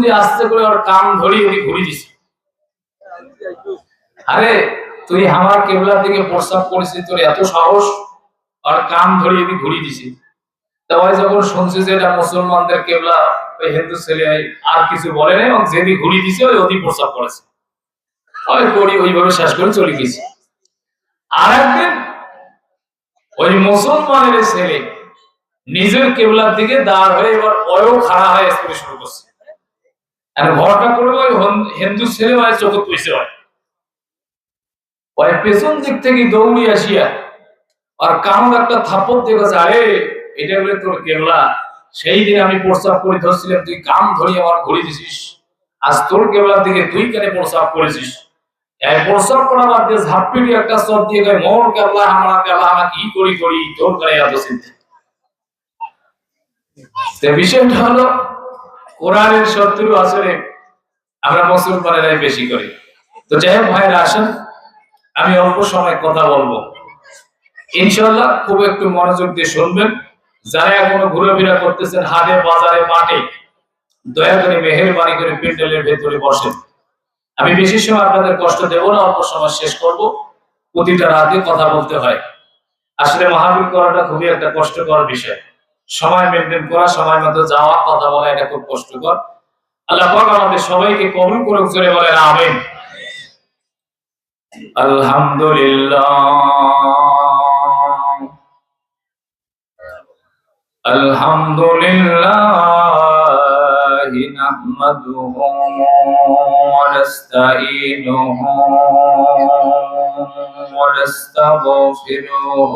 দিয়ে আস্তে করে ওর কান ধরিয়ে উনি ঘুরি দিছে। আরে, তুই আমার কেবলার দিকে প্রস্তাব করেছিস তোর এত সাহস? আর কান ধরিয়ে দিয়ে ঘুরিয়ে দিছি। তা ওই যখন শুনছে যে এটা মুসলমানদের কেবলা, ওই হিন্দু ছেলে আর কিছু বলে নাই, এবং যেদিন ঘুরিয়ে দিছে, ওই অতি প্রস্তাব করেছে। ওই করি, ওইভাবে শেষ করে চলে গেছি। আর একদিন ওই মুসলমানের ছেলে নিজের কেবলার দিকে দাঁড় হয়ে এবার অয়ও খাড়া হয়ে স্কুলে শুরু করছে। আর ঘরটা হিন্দু ছেলে হয় চোখে হয় ওই পেছন দিক থেকে দৌড়ি আসিয়া আর একটা দিয়ে গেছে আরে, এটা বলে তোর কেবলা। সেই দিন আমি প্রস্তাব করে ধরছিলাম, তুই কাম ধরিয়ে আমার ঘুরি দিছিস। আজ তোর কেবলার দিকে তুই কেন প্রস্তাব করেছিস? প্রস্তাব করা বাদ দিয়ে একটা সব দিয়ে গায়ে মোর কেবলা, আমরা কেবলা, আমার কি করি করি, তোর গায়ে এত চিন্তা। বিষয়টা হলো কোরআনের শত্রু আসলে আমরা মুসলমানেরাই বেশি করি। তো যাই হোক ভাইরা, আসেন। আমি অল্প সময় কথা বলব। ইনশাল্লাহ খুব একটু মনোযোগ দিয়ে শুনবেন। যারা এখনও ঘোরাফেরা করতেছেন হাটে, বাজারে, মাঠে, দয়া করে মেহেরবানি করে প্যান্ডেলের ভেতরে বসেন। আমি বেশি সময় আপনাদের কষ্ট দেব না, অল্প সময় শেষ করব। প্রতিটা রাতে কথা বলতে হয়। আসলে মাহফিল করাটা খুবই একটা কষ্টকর বিষয়। সময় মেনটেন করা সময় মতো যাওয়া কথা বলা এটা খুব কষ্টকর আল্লাহ পাক আমাদের সবাইকে কবুল করুক জোরে বলেন আমিন আলহামদুলিল্লাহ الحمد لله نحمده ونستعينه ونستغفره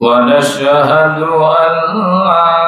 ونشهد أن لا